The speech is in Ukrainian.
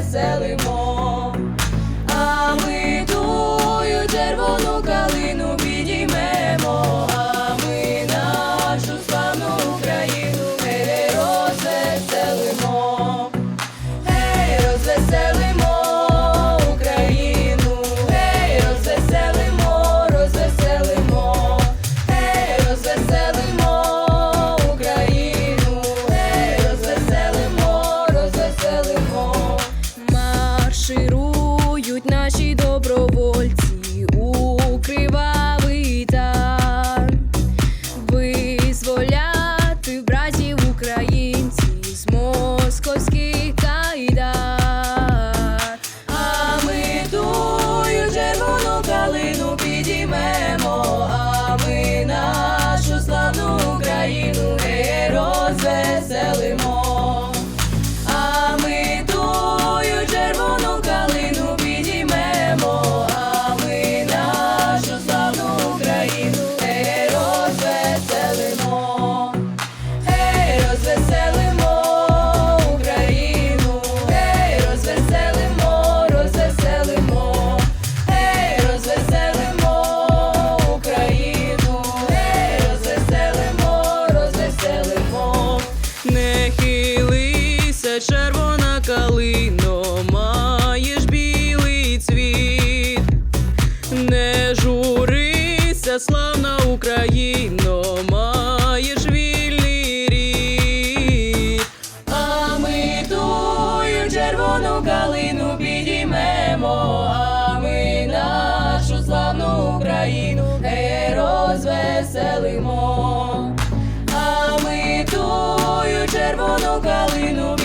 веселимо. славна Україно, маєш вільний рід, а ми тую червону калину підіймемо, а ми нашу славну Україну розвеселимо, а ми тую червону калину.